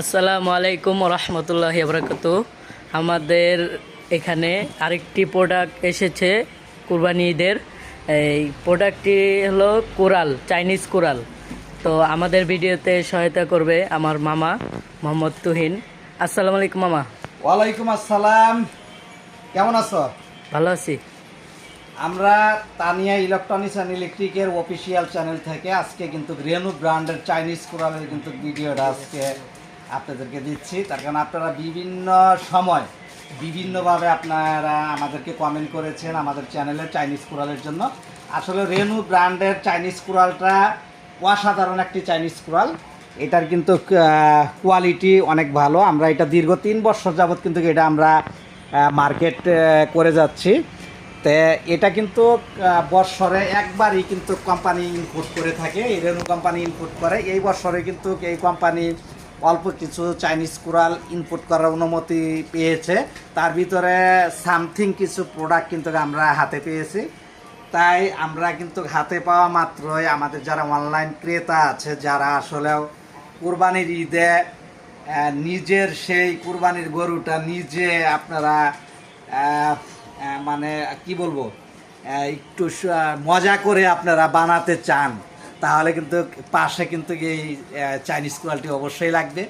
আসসালামু আলাইকুম রহমতুল্লাহ বরকত আমাদের এখানে আরেকটি প্রোডাক্ট এসেছে কুরবানি ঈদের। এই প্রোডাক্টটি হলো কোরাল চাইনিজ কোরাল। তো আমাদের ভিডিওতে সহায়তা করবে আমার মামা মোহাম্মদ তুহিন। আসসালামু আলাইকুম মামা। ওয়ালাইকুম আসসালাম। কেমন আছো? ভালো আছি। আমরা তানিয়া ইলেকট্রনিক্স অ্যান্ড ইলেকট্রিকের অফিসিয়াল চ্যানেল থেকে আজকে কিন্তু রেনু ব্র্যান্ডের চাইনিজ কোরালের কিন্তু ভিডিওটা আজকে আপনাদেরকে দিচ্ছি, তার কারণ আপনারা বিভিন্ন সময় বিভিন্নভাবে আপনারা আমাদেরকে কমেন্ট করেছেন আমাদের চ্যানেলে চাইনিজ কোরালের জন্য। আসলে রেনু ব্র্যান্ডের চাইনিজ কুরালটা অসাধারণ একটি চাইনিজ কোরাল এটার কিন্তু কোয়ালিটি অনেক ভালো। আমরা এটা দীর্ঘ তিন বছর যাবৎ কিন্তু এটা আমরা মার্কেট করে যাচ্ছি। তো এটা কিন্তু বৎসরে একবারই কিন্তু কোম্পানি ইনপুট করে থাকে। এই রেনু কোম্পানি ইনপুট করে। এই বছরে কিন্তু এই কোম্পানি অল্প কিছু চাইনিজ কুরাল ইনপুট করার অনুমতি পেয়েছে। তার ভিতরে সামথিং কিছু প্রোডাক্ট কিন্তু আমরা হাতে পেয়েছি। তাই আমরা কিন্তু হাতে পাওয়া মাত্রই আমাদের যারা অনলাইন ক্রেতা আছে, যারা আসলেও কুরবানির ঈদে নিজের সেই কুরবানির গরুটা নিজে আপনারা মানে কি বলব একটু মজা করে আপনারা বানাতে চান। তাহলে কিন্তু পাশে কিন্তু এই চাইনিজ কোয়ালিটি অবশ্যই লাগবে।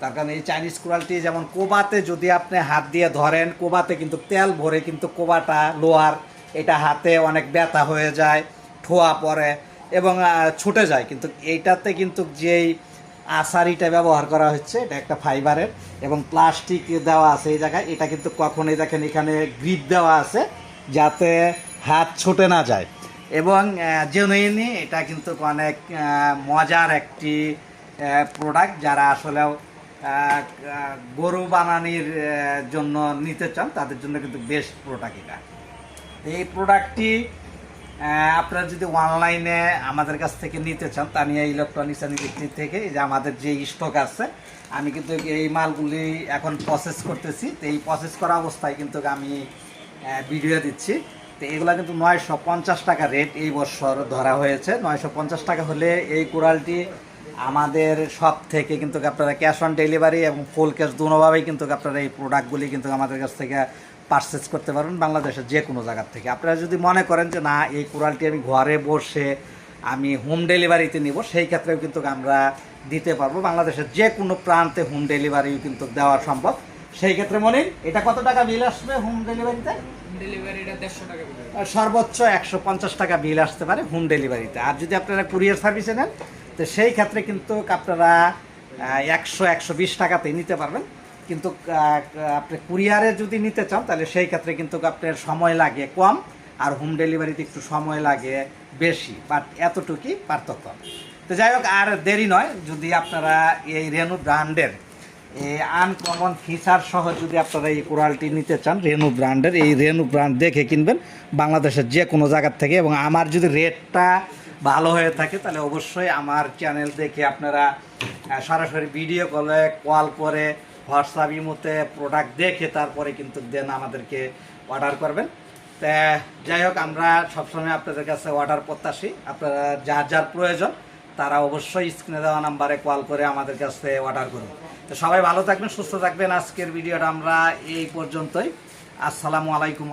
তার কারণ এই চাইনিজ কোয়ালিটি যেমন কোবাতে যদি আপনি হাত দিয়ে ধরেন, কোবাতে কিন্তু তেল ভরে কিন্তু কোবাটা লোয়ার এটা হাতে অনেক ব্যথা হয়ে যায় ঠোয়া পড়ে এবং ছুটে যায়। কিন্তু এইটাতে কিন্তু যেই আসারিটা ব্যবহার করা হচ্ছে, এটা একটা ফাইবারের এবং প্লাস্টিক দেওয়া আছে এই জায়গায়। এটা কিন্তু কখনোই দেখেন এখানে গ্রিপ দেওয়া আছে যাতে হাত ছুটে না যায়। এবং জেনুইনি এটা কিন্তু অনেক মজার একটি প্রোডাক্ট যারা আসলেও গরু বানানির জন্য নিতে চান, তাদের জন্য কিন্তু বেস্ট প্রোডাক্ট এটা। এই প্রোডাক্টটি আপনারা যদি অনলাইনে আমাদের কাছ থেকে নিতে চান, তানিয়া ইলেকট্রনিক্স অ্যান্ড থেকে যে আমাদের যে স্টক আছে, আমি কিন্তু এই মালগুলি এখন প্রসেস করতেছি। তো এই প্রসেস করা অবস্থায় কিন্তু আমি ভিডিও দিচ্ছি। তো এগুলো কিন্তু নয়শো পঞ্চাশ টাকা রেট এই বছর ধরা হয়েছে। নয়শো পঞ্চাশ টাকা হলে এই কুড়ালটি আমাদের সব থেকে কিন্তু আপনারা ক্যাশ অন ডেলিভারি এবং ফুল ক্যাশ দুনোভাবেই কিন্তু আপনারা এই প্রোডাক্টগুলি কিন্তু আমাদের কাছ থেকে পারচেস করতে পারবেন বাংলাদেশের যে কোনো জায়গার থেকে। আপনারা যদি মনে করেন যে, না, এই কুড়ালটি আমি ঘরে বসে আমি হোম ডেলিভারিতে নিব, সেই ক্ষেত্রেও কিন্তু আমরা দিতে পারব। বাংলাদেশের যে কোনো প্রান্তে হোম ডেলিভারিও কিন্তু দেওয়া সম্ভব। সেই ক্ষেত্রে মনে এটা কত টাকা বিল আসবে হোম ডেলিভারিতে ডেলিভারিটা দেড়শো টাকা করে আর সর্বোচ্চ একশো পঞ্চাশ টাকা বিল আসতে পারে হোম ডেলিভারিতে আর যদি আপনারা কুরিয়ার সার্ভিসে নেন তো সেই ক্ষেত্রে কিন্তু আপনারা একশো একশো বিশ টাকাতেই নিতে পারবেন। কিন্তু আপনি কুরিয়ারে যদি নিতে চান তাহলে সেই ক্ষেত্রে কিন্তু আপনার সময় লাগে কম আর হোম ডেলিভারিতে একটু সময় লাগে বেশি। বাট এতটুকুই পার্থক্য। তো যাই হোক আর দেরি নয় যদি আপনারা এই রেনু ব্র্যান্ডের আনকমন ফিচার সহ যদি আপনারা এই কোরালটি নিতে চান রেনু ব্র্যান্ডের এই রেনু ব্র্যান্ড দেখে কিনবেন বাংলাদেশের যে কোনো জায়গার থেকে এবং আমার যদি রেটটা ভালো হয়ে থাকে, তাহলে অবশ্যই আমার চ্যানেল দেখে আপনারা সরাসরি ভিডিও কলে কল করে হোয়াটসঅ্যাপ ইমোতে প্রোডাক্ট দেখে তারপরে কিন্তু দেন আমাদেরকে অর্ডার করবেন। তা, যাই হোক, আমরা সবসময় আপনাদের কাছে অর্ডার প্রত্যাশী। আপনারা যার যার প্রয়োজন তারা অবশ্যই স্ক্রিনে দেওয়া নাম্বারে কল করে আমাদের কাছে অর্ডার করুন। তো সবাই ভালো থাকবেন, সুস্থ থাকবেন। আজকের ভিডিওটা আমরা এই পর্যন্তই। আসসালামু আলাইকুম।